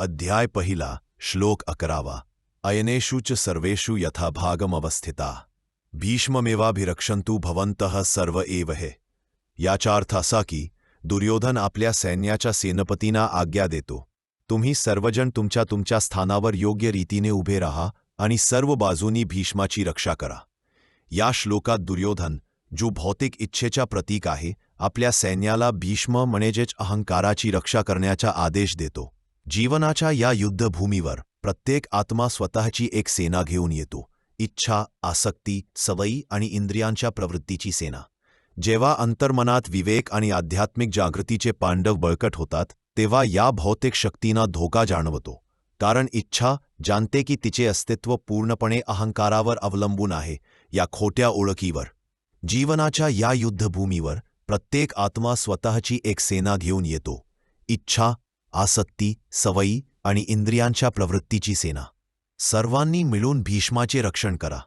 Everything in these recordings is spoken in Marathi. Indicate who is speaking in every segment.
Speaker 1: अध्याय पहिला श्लोक अकरावा. अयनेषु च सर्वेषु यथाभागमवस्थिता. भीष्ममेवाभिरक्षन्तु भवन्तः सर्व एव हे. याचा अर्थ असा की दुर्योधन आपल्या सैन्याच्या सेनापतींना आज्ञा देतो. तुम्ही सर्वजण तुमच्या तुमच्या स्थानावर योग्य रीतीने उभे राहा आणि सर्व बाजूनी भीष्माची रक्षा करा. या श्लोकात दुर्योधन जो भौतिक इच्छेचा प्रतीक आहे आपल्या सैन्याला भीष्म म्हणजेच अहंकाराची रक्षा करण्याचा आदेश देतो. जीवनाच्या या युद्धभूमीवर प्रत्येक आत्मा स्वतःची एक सेना घेऊन येतो. इच्छा आसक्ती सवयी आणि इंद्रियांच्या प्रवृत्तीची सेना. जेव्हा अंतर्मनात विवेक आणि आध्यात्मिक जागृतीचे पांडव बळकट होतात तेव्हा या भौतिक शक्तींना धोका जाणवतो. कारण इच्छा जाणते की तिचे अस्तित्व पूर्णपणे अहंकारावर अवलंबून आहे या खोट्या ओळखीवर. जीवनाच्या या युद्धभूमीवर प्रत्येक आत्मा स्वतःची एक सेना घेऊन येतो. इच्छा आसक्ती सवयी आणि इंद्रियांच्या प्रवृत्तीची सेना. सर्वांनी मिळून भीष्माचे रक्षण करा.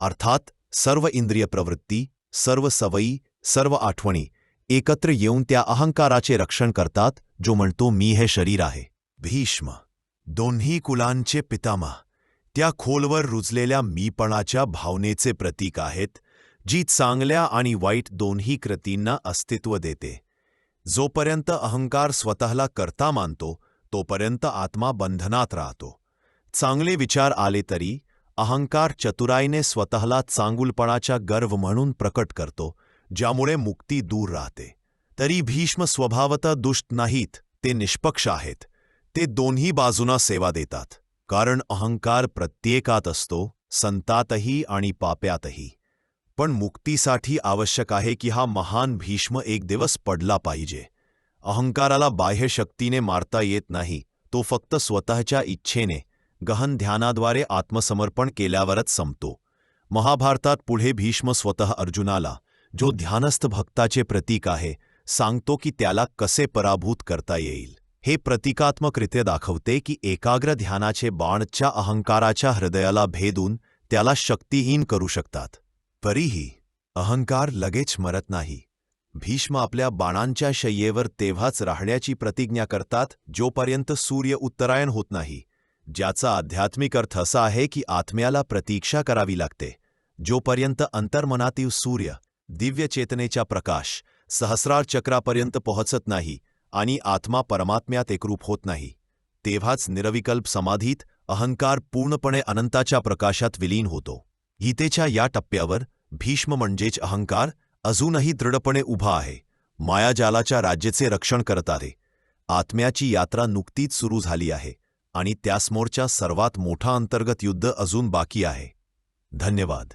Speaker 1: अर्थात सर्व इंद्रिय प्रवृत्ती सर्व सवयी सर्व आठवणी एकत्र येऊन त्या अहंकाराचे रक्षण करतात जो म्हणतो मी हे शरीर आहे. भीष्म. दोन्ही कुलांचे पितामह त्या खोलवर रुजलेल्या मीपणाच्या भावनेचे प्रतीक आहेत जी चांगल्या आणि वाईट दोन्ही कृतींना अस्तित्व देते. जोपर्यंत अहंकार स्वतःला करता मानतो तोपर्यंत आत्मा बंधनात राहतो. चांगले विचार आले तरी अहंकार चतुराईने स्वतःला चांगुलपणाचा गर्व म्हणून प्रकट करतो ज्यामुळे मुक्ती दूर राहते. तरी भीष्म स्वभावतः दुष्ट नाहीत ते निष्पक्ष आहेत. ते दोन्ही बाजूंना सेवा देतात. कारण अहंकार प्रत्येकात असतो संतातही आणि पाप्यातही. पण मुक्तीसाठी आवश्यक आहे की हा महान भीष्म एक दिवस पडला पाहिजे. अहंकाराला बाह्य शक्तीने मारता येत नाही तो फक्त स्वतःच्या इच्छेने, गहन ध्यानाद्वारे आत्मसमर्पण केल्यावरच संपतो. महाभारतात पुढे भीष्म स्वतः अर्जुनाला, जो ध्यानस्थ भक्ताचे प्रतीक आहे, सांगतो की त्याला कसे पराभूत करता येईल. हे प्रतिकात्मकरित्या दाखवते की एकाग्र ध्यानाचे बाणच्या अहंकाराच्या हृदयाला भेदून त्याला शक्तिहीन करू शकतात. तरीही अहंकार लगेच मरत नाही. भीष्म आपल्या बाणांच्या शय्येवर तेव्हाच राहण्याची प्रतिज्ञा करतात जोपर्यंत सूर्य उत्तरायण होत नाही. ज्याचा आध्यात्मिक अर्थ असा आहे की आत्म्याला प्रतीक्षा करावी लागते. जोपर्यंत अंतर्मनातील सूर्य दिव्य चेतनेचा प्रकाश सहस्रार चक्रापर्यंत पोहोचत नाही आणि आत्मा परमात्म्यात एकरूप होत नाही तेव्हाच निरविकल्प समाधीत अहंकार पूर्णपणे अनंताच्या प्रकाशात विलीन होतो. गीतेच्या या टप्प्यावर भीष्म म्हणजेच अहंकार अजूनही दृढपणे उभा आहे. मायाजालाच्या राज्याचे रक्षण करत आहे. आत्म्याची यात्रा नुकतीच सुरू झाली आहे आणि त्यासमोरच्या सर्वात मोठा अंतर्गत युद्ध अजून बाकी आहे. धन्यवाद.